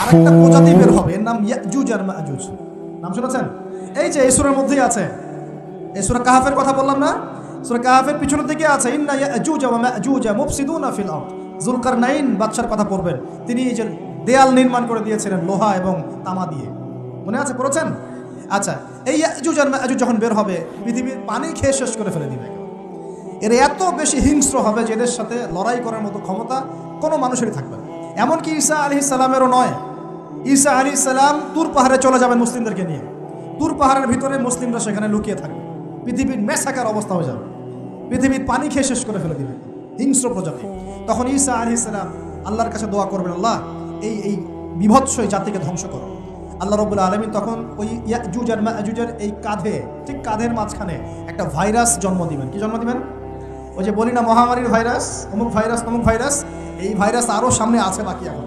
আরেকটা প্রজাতি বের হবে এর নাম ইয়াজুজ আর মাজুজ। নাম শুনেছেন? এই যে এই মধ্যেই আছে। এই সূরা কাহাফের কথা বললাম না? সূরা কাহাফের পিছনের দিকে আছে ইন্না ইয়াজুজ ওয়া মাজুজ মুফসিদুনা ফিল আরদ। জুলকারনাইন বাদশার কথা পড়বেন। তিনি এই যে দেয়াল নির্মাণ করে দিয়েছিলেন লোহা এবং তামা দিয়ে। মনে আছে? পড়েছেন? আচ্ছা এই ইয়াজুজ আর মাজুজ যখন বের হবে পৃথিবীর পানি খেয়ে শেষ করে ফেলে দিবে এর এত বেশি হিংস্র হবে যে এদের সাথে লড়াই করার মতো ক্ষমতা কোনো মানুষেরই থাকবে না। এমনকি ঈসা আলি সালামেরও নয়। ঈসা আলি সালাম তুর পাহাড়ে চলে যাবেন মুসলিমদেরকে নিয়ে। তুর পাহাড়ের ভিতরে মুসলিমরা সেখানে লুকিয়ে থাকবে। পৃথিবীর মেসাকার অবস্থা হয়ে যাবে। পৃথিবীর পানি খেয়ে শেষ করে ফেলে দিবে। হিংস্র প্রজাতি। তখন ঈসা আলি সালাম আল্লাহর কাছে দোয়া করবেন, আল্লাহ, এই এই বিভৎস এই জাতিকে ধ্বংস করো। আল্লাহ রবুল্লা আলমিন তখন ওই ইয়াজুজ আর এই কাঁধে, ঠিক কাঁধের মাঝখানে একটা ভাইরাস জন্ম দিবেন। কি জন্ম দিবেন? ওই যে বলি না, মহামারীর ভাইরাস, অমুক ভাইরাস অমুক ভাইরাস, এই ভাইরাস আরও সামনে আছে বাকি এখন।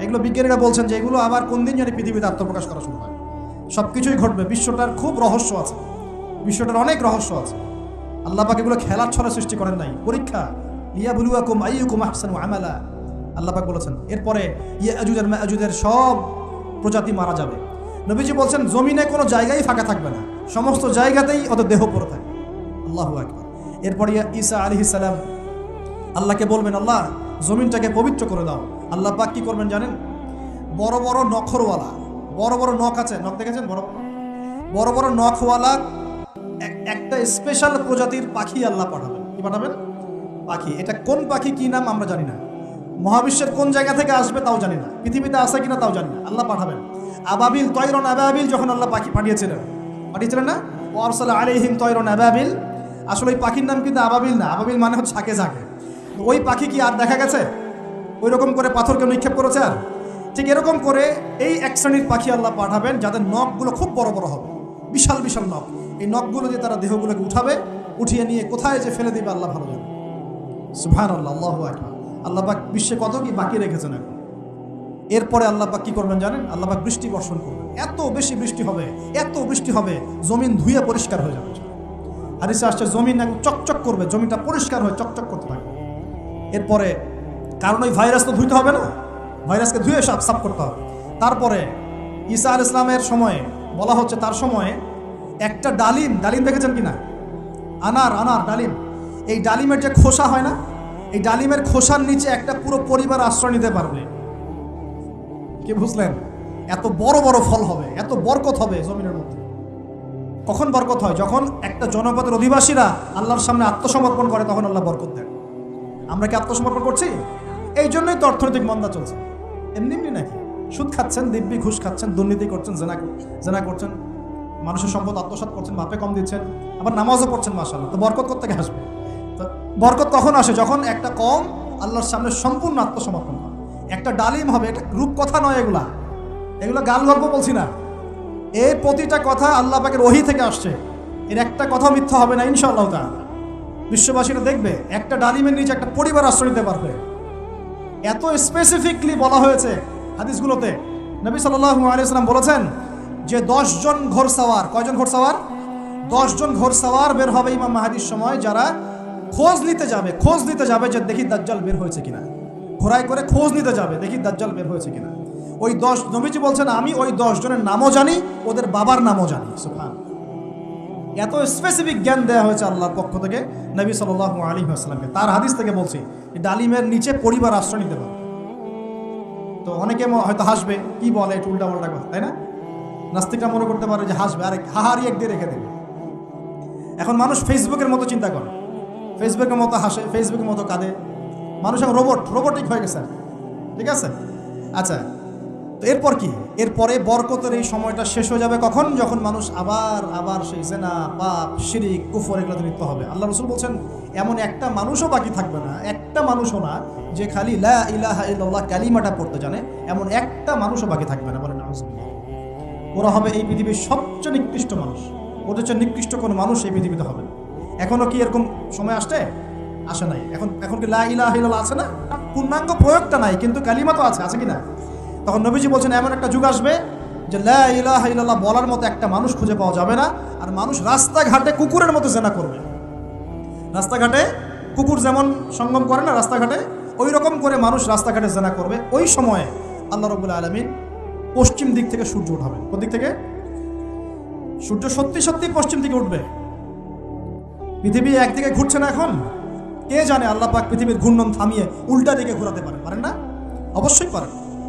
এগুলো বিজ্ঞানীরা বলছেন যে এগুলো আবার কোন দিন জানি পৃথিবীতে আত্মপ্রকাশ করা শুরু হয়। সব কিছুই ঘটবে। বিশ্বটার খুব রহস্য আছে। বিশ্বটার অনেক রহস্য আছে। আল্লাহ পাক এগুলো খেলার ছড়া সৃষ্টি করেন নাই। পরীক্ষা। ইয়া বুলুয়াকুম আইয়ুকুম আহসানু আমালা। আল্লাহ পাক বলেছেন, এরপরে ইয়া আজুজের মাজুজের সব প্রজাতি মারা যাবে। নবীজি বলছেন, জমিনে কোনো জায়গায় ফাঁকা থাকবে না। সমস্ত জায়গাতেই ওদের দেহ পড়ে থাকে। আল্লাহু আকবার। এরপরে ইয়া ঈসা আলাইহিস সালাম, আল্লাহকে বলবেন, আল্লাহ, জমিনটাকে পবিত্র করে দাও। আল্লাহ পাক কি করবেন জানেন? বড় বড় নখরওয়ালা, বড় বড় নখ আছে, নখ দেখেছেন? বড় বড় বড় নখওয়ালা এক- একটা স্পেশাল প্রজাতির পাখি আল্লাহ পাঠাবেন। কি পাঠাবেন? পাখি। এটা কোন পাখি, কি নাম আমরা জানি না। মহাবিশ্বের কোন জায়গা থেকে আসবে তাও জানি না। পৃথিবীতে আসে কিনা তাও জানি না। আল্লাহ পাঠাবেন। আবাবিল তৈরন আবাবিল যখন আল্লাহ পাখি পাঠিয়েছিলেন। পাঠিয়েছিলেন না? ওয়ারসাল আলাইহিম তৈরন আবাবিল। আসলে ওই পাখির নাম কিন্তু আবাবিল না। আবাবিল মানে হচ্ছে ঝাঁকে ঝাঁকে। ওই পাখি কি আর দেখা গেছে? ওই রকম করে পাথরকে নিক্ষেপ করেছে আর? ঠিক এরকম করে এই এক শ্রেণির পাখি আল্লাহ পাঠাবেন, যাদের নখগুলো খুব বড় বড় হবে। বিশাল বিশাল নখ। এই নখগুলো দিয়ে তারা দেহগুলোকে উঠাবে, উঠিয়ে নিয়ে কোথায় যে ফেলে দিবে আল্লাহ ভালো জানে। সুভান আল্লাহ আল্লাহ আকবার। আল্লাহ পাক বিশ্বে কত কি বাকি রেখেছেন এখন? এরপরে আল্লাহ পাক কি করবেন জানেন? আল্লাহ পাক বৃষ্টি বর্ষণ করবেন। এত বেশি বৃষ্টি হবে, এত বৃষ্টি হবে, জমিন ধুয়ে পরিষ্কার হয়ে যাবে। হাদিসে আসছে, জমিন একদম চকচক করবে জমিটা পরিষ্কার হয়ে চকচক করতে থাকবে। এরপরে কারণ ওই ভাইরাস তো ধুইতে হবে না। ভাইরাসকে ধুয়ে সাফ সাফ করতে হবে। তারপরে ঈসা আল ইসলামের সময়ে, বলা হচ্ছে তার সময়ে একটা ডালিম ডালিম দেখেছেন কিনা? আনার আনার ডালিম। এই ডালিমের যে খোসা হয় না, এই ডালিমের খোসার নিচে একটা পুরো পরিবার আশ্রয় নিতে পারবে। কি বুঝলেন? এত বড় বড় ফল হবে, এত বরকত হবে জমিনের মধ্যে। কখন বরকত হয়? যখন একটা জনপদের অধিবাসীরা আল্লাহর সামনে আত্মসমর্পণ করে, তখন আল্লাহ বরকত দেন। আমরা কি আত্মসমর্পণ করছি? এই জন্যই তো অর্থনৈতিক মন্দা চলছে। এমনি এমনি নাকি? সুদ খাচ্ছেন, দিব্যি ঘুষ খাচ্ছেন, দুর্নীতি করছেন, জেনা জেনা করছেন, মানুষের সম্পদ আত্মসাৎ করছেন, বাপে কম দিচ্ছেন, আবার নামাজও পড়ছেন মাসাল্লাহ তো বরকত থেকে আসবে? তো বরকত তখন আসে? যখন একটা কম আল্লাহর সামনে সম্পূর্ণ আত্মসমর্পণ করে। একটা ডালিম হবে, এটা রূপকথা নয় এগুলা। এগুলো গাল গল্প বলছি না। এই প্রতিটা কথা আল্লাহ পাকের ওহি থেকে আসছে। এর একটা কথা মিথ্যা হবে না, ইনশাআল্লাহ তা বিশ্ববাসীরা দেখবে, একটা ডালিমের নিচে একটা পরিবার আশ্রয় নিতে পারবে। এত স্পেসিফিকলি বলা হয়েছে হাদিসগুলোতে। নবী সাল্লাল্লাহু আলাইহি সাল্লাম বলেছেন যে দশজন ঘোড়সাওয়ার কয়জন ঘোড়সাওয়ার দশজন ঘোড়সাওয়ার বের হবে ইমাম মাহাদির সময় যারা খোঁজ নিতে যাবে, খোঁজ নিতে যাবে যে দেখি দাজ্জাল বের হয়েছে কিনা। ঘোড়ায় করে খোঁজ নিতে যাবে, দেখি দাজ্জাল বের হয়েছে কিনা। ওই দশ, নবীজি বলছেন, আমি ওই দশ জনের নামও জানি, ওদের বাবার নামও জানি। সুফান এত স্পেসিফিক জ্ঞান দেওয়া হয়েছে আল্লাহর পক্ষ থেকে নবী সাল্লাহ আলী আসসালামকে তার হাদিস থেকে বলছি ডালিমের নিচে পরিবার আশ্রয় নিতে পারে তো অনেকে হয়তো হাসবে, কি বলে একটু উল্টা পাল্টা কথা, তাই না? নাস্তিকরা মনে করতে পারে যে হাসবে, আরে হাহারি এক দিয়ে রেখে দেবে। এখন মানুষ ফেসবুকের মতো চিন্তা করে। ফেসবুকের মতো হাসে ফেসবুকের মতো কাঁদে। মানুষ এখন রোবট রোবটিক হয়ে গেছে। ঠিক আছে? আচ্ছা তো এরপর কি? এরপরে বরকতের এই সময়টা শেষ হয়ে যাবে কখন? যখন মানুষ আবার আবার সেই জেনা পাপ, শিরিক, কুফর এগুলোতে লিপ্ত হবে। আল্লাহ রসুল বলছেন, এমন একটা মানুষও বাকি থাকবে না। একটা মানুষও না যে খালি লা ইলাহা ইল্লাল্লাহ কালিমাটা পড়তে জানে, এমন একটা মানুষও বাকি থাকবে না। বলেন। ওরা হবে এই পৃথিবীর সবচেয়ে নিকৃষ্ট মানুষ। ওদের চেয়ে নিকৃষ্ট কোনো মানুষ এই পৃথিবীতে হবে এখনও কি এরকম সময় আসছে? আসে নাই। এখন এখন কি লা ইলাহা ইল্লাল্লাহ আছে না? পূর্ণাঙ্গ প্রয়োগটা নাই, কিন্তু কালিমা তো আছে আছে কি না? তখন নবীজি বলছেন, এমন একটা যুগ আসবে যে লা ইলাহা ইল্লাল্লাহ বলার মতো একটা মানুষ খুঁজে পাওয়া যাবে না, আর মানুষ রাস্তাঘাটে কুকুরের মতো জেনা করবে। রাস্তাঘাটে কুকুর যেমন সঙ্গম করে না রাস্তাঘাটে ওই রকম করে মানুষ রাস্তাঘাটে জেনা করবে। ওই সময়ে আল্লাহ রবুল্লা আলমিন পশ্চিম দিক থেকে সূর্য উঠাবেন। কোন দিক থেকে? সূর্য সত্যি সত্যি পশ্চিম দিকে উঠবে। পৃথিবী একদিকে ঘুরছে না এখন। কে জানে আল্লাহ পাক পৃথিবীর ঘূর্ণন থামিয়ে উল্টা দিকে ঘোরাতে পারেন পারেন না? অবশ্যই পারেন।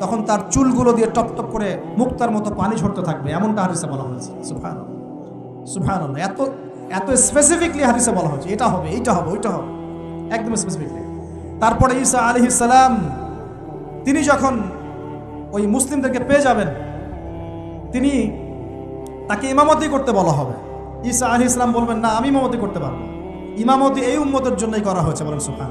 তখন তার চুলগুলো দিয়ে টপ টপ করে মুক্তার মতো পানি ঝরতে থাকবে, এমনটা হাদিসে বলা হয়েছে। সুফান সুফান এত এত স্পেসিফিকলি হাদিসে বলা হয়েছে, এটা হবে, এইটা হবে, ওইটা হবে। একদম স্পেসিফিকলি তারপরে ঈসা আলী সালাম, তিনি যখন ওই মুসলিমদেরকে পেয়ে যাবেন, তিনি তাকে ইমামতি করতে বলা হবে। ঈসা আলী ইসলাম বলবেন, না, আমি ইমামতি করতে পারব ইমামতি এই উম্মতের জন্যই করা হয়েছে, বলেন সুফান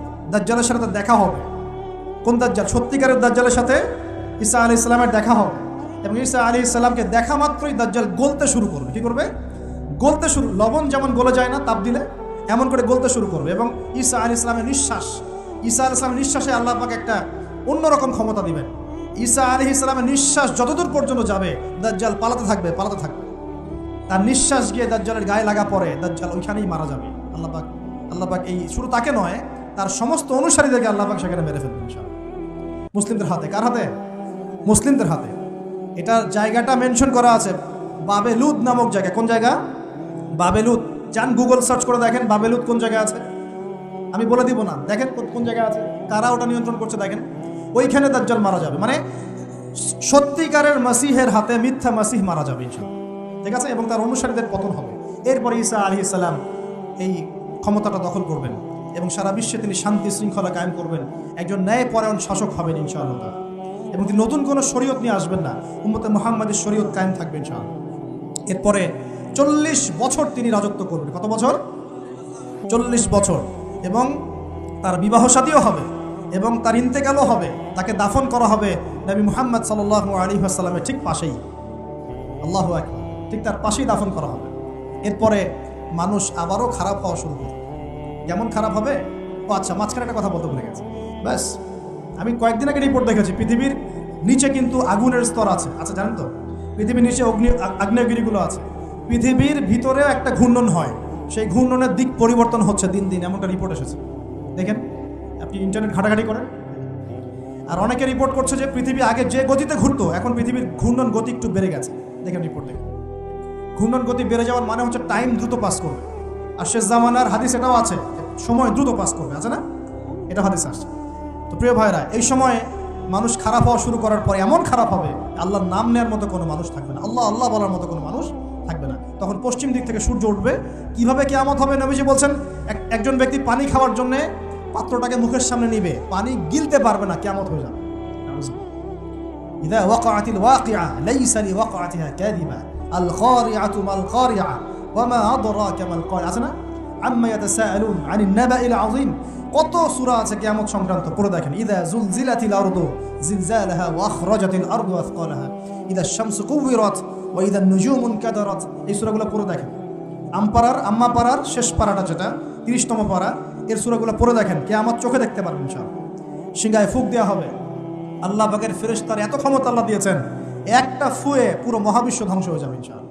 দাজ্জালের সাথে দেখা হবে। কোন দাজ্জাল? সত্যিকারের দাজ্জালের সাথে ঈসা আলী ইসলামের দেখা হবে। এবং ঈসা আলী ইসলামকে দেখা মাত্রই দাজ্জাল গলতে শুরু করবে। কি করবে? গলতে শুরু, লবণ যেমন গলে যায় না তাপ দিলে, এমন করে গলতে শুরু করবে। এবং ঈসা আলী ইসলামের নিঃশ্বাস, ঈসা আলী ইসলামের নিঃশ্বাসে আল্লাহ পাক একটা অন্যরকম ক্ষমতা দিবেন। ঈসা আলী ইসলামের নিঃশ্বাস যতদূর পর্যন্ত যাবে, দাজ্জাল পালাতে থাকবে পালাতে থাকবে। তার নিঃশ্বাস গিয়ে দাজ্জালের গায়ে লাগা পরে দাজ্জাল ওইখানেই মারা যাবে। আল্লাহ পাক আল্লাহ পাক এই শুরু তাকে নয় তার সমস্ত অনুসারীদেরকে আল্লাহ পাক সেখানে মেরে ফেলবেন মুসলিমদের হাতে, কার হাতে? মুসলিমদের হাতে। এটার জায়গাটা মেনশন করা আছে বাবেলুদ নামক জায়গা কোন জায়গা? বাবেলুদ। যান গুগল সার্চ করে দেখেন বাবেলুদ কোন জায়গায় আছে। আমি বলে দিব না। দেখেন কোন- জায়গায় আছে। কারা ওটা নিয়ন্ত্রণ করছে দেখেন। ওইখানে দাজ্জাল মারা যাবে। মানে সত্যিকারের মাসিহের হাতে মিথ্যা মাসিহ মারা যাবে ঠিক আছে? এবং তার অনুসারীদের পতন হবে। এরপরে ঈসা আলী ইসলাম এই ক্ষমতাটা দখল করবেন। এবং সারা বিশ্বে তিনি শান্তি শৃঙ্খলা কায়েম করবেন। একজন ন্যায়পরায়ণ শাসক হবেন ইনশাআল্লাহ। এবং তিনি নতুন কোনো শরীয়ত নিয়ে আসবেন না। উম্মতে মোহাম্মদের শরীয়ত কায়েম থাকবে ইনশাআল্লাহ। এরপরে চল্লিশ বছর তিনি রাজত্ব করবেন। কত বছর? চল্লিশ বছর। এবং তার বিবাহ সাথীও হবে। এবং তার ইন্তেকালও হবে। তাকে দাফন করা হবে নবী মুহাম্মদ সাল্লাহ আলী আসাল্লামের ঠিক পাশেই। আল্লাহ ঠিক তার পাশেই দাফন করা হবে। এরপরে মানুষ আবারও খারাপ হওয়া শুরু করবে। কেমন খারাপ হবে? ও আচ্ছা মাঝখানে একটা কথা বলতে ভুলে গেছে। ব্যাস, আমি কয়েকদিন আগে রিপোর্ট দেখেছি, পৃথিবীর নিচে কিন্তু আগুনের স্তর আছে। আচ্ছা জানেন তো? পৃথিবীর নিচে অগ্নি আগ্নেয়গিরিগুলো আছে। পৃথিবীর ভিতরেও একটা ঘূর্ণন হয়। সেই ঘূর্ণনের দিক পরিবর্তন হচ্ছে দিন দিন, এমনটা রিপোর্ট এসেছে। দেখেন, আপনি ইন্টারনেট ঘাটাঘাটি করেন। আর অনেকে রিপোর্ট করছে যে পৃথিবী আগে যে গতিতে ঘুরতো, এখন পৃথিবীর ঘূর্ণন গতি একটু বেড়ে গেছে। দেখেন রিপোর্ট দেখেন। ঘূর্ণন গতি বেড়ে যাওয়ার মানে হচ্ছে টাইম দ্রুত পাস করবে। আর শেষ জামানার হাদিস এটাও আছে সময় দ্রুত পাস করবে আছে না এটা হাদিস আসছে তো প্রিয় ভাইরা এই সময়ে মানুষ খারাপ হওয়া শুরু করার পরে এমন খারাপ হবে আল্লাহর নাম নেওয়ার মতো কোনো মানুষ থাকবে না আল্লাহ আল্লাহ বলার মতো কোনো মানুষ থাকবে না তখন পশ্চিম দিক থেকে সূর্য উঠবে কিভাবে কেয়ামত হবে নবীজি বলছেন এক- একজন ব্যক্তি পানি খাওয়ার জন্য পাত্রটাকে মুখের সামনে নিবে পানি গিলতে পারবে না কেয়ামত হয়ে যাবে إذا وقعت الواقعة ليس لوقعتها كاذبة القارعة ما القارعة ওয়ামা আদরাকা মাল কয় আছে না? আম্মা ইয়াতাসাআলুন আনিন নাবাইল আযীম কত সূরা আছে কিয়ামত সংক্রান্ত? পড়ে দেখেন। ইদা জুলজিলাতিল আরদু জিলজালাহা ওয়া আখরাজাতিল আরদু আথকালাহা ইদা শামসু কুবিরাত ওয়া ইদা নুজুমু কাদারাত এই সূরাগুলো পড়ে দেখেন। আমপাড়ার আম্মা পাড়ার শেষ পাড়াটা যেটা, তিরিশতম পাড়া, এর সূরাগুলো পড়ে দেখেন। কিয়ামত চোখে দেখতে পারবেন সব সিংহায় ফুক দেওয়া হবে। আল্লাহ বাগের ফেরেশতার এত ক্ষমতা আল্লাহ দিয়েছেন, একটা ফুয়ে পুরো মহাবিশ্ব ধ্বংস হয়ে যাবে ইনশাআল্লাহ।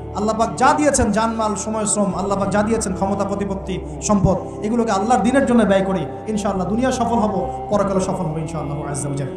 আল্লাপাক যা দিয়েছেন জানমাল, সময়, শ্রম, আল্লাপাক যা দিয়েছেন ক্ষমতা, প্রতিপত্তি, সম্পদ, এগুলোকে আল্লাহর দিনের জন্য ব্যয় করি, ইনশাআল্লাহ দুনিয়া সফল হব পরকালে সফল হব, ইনশাআল্লাহ আজ্জাউজাল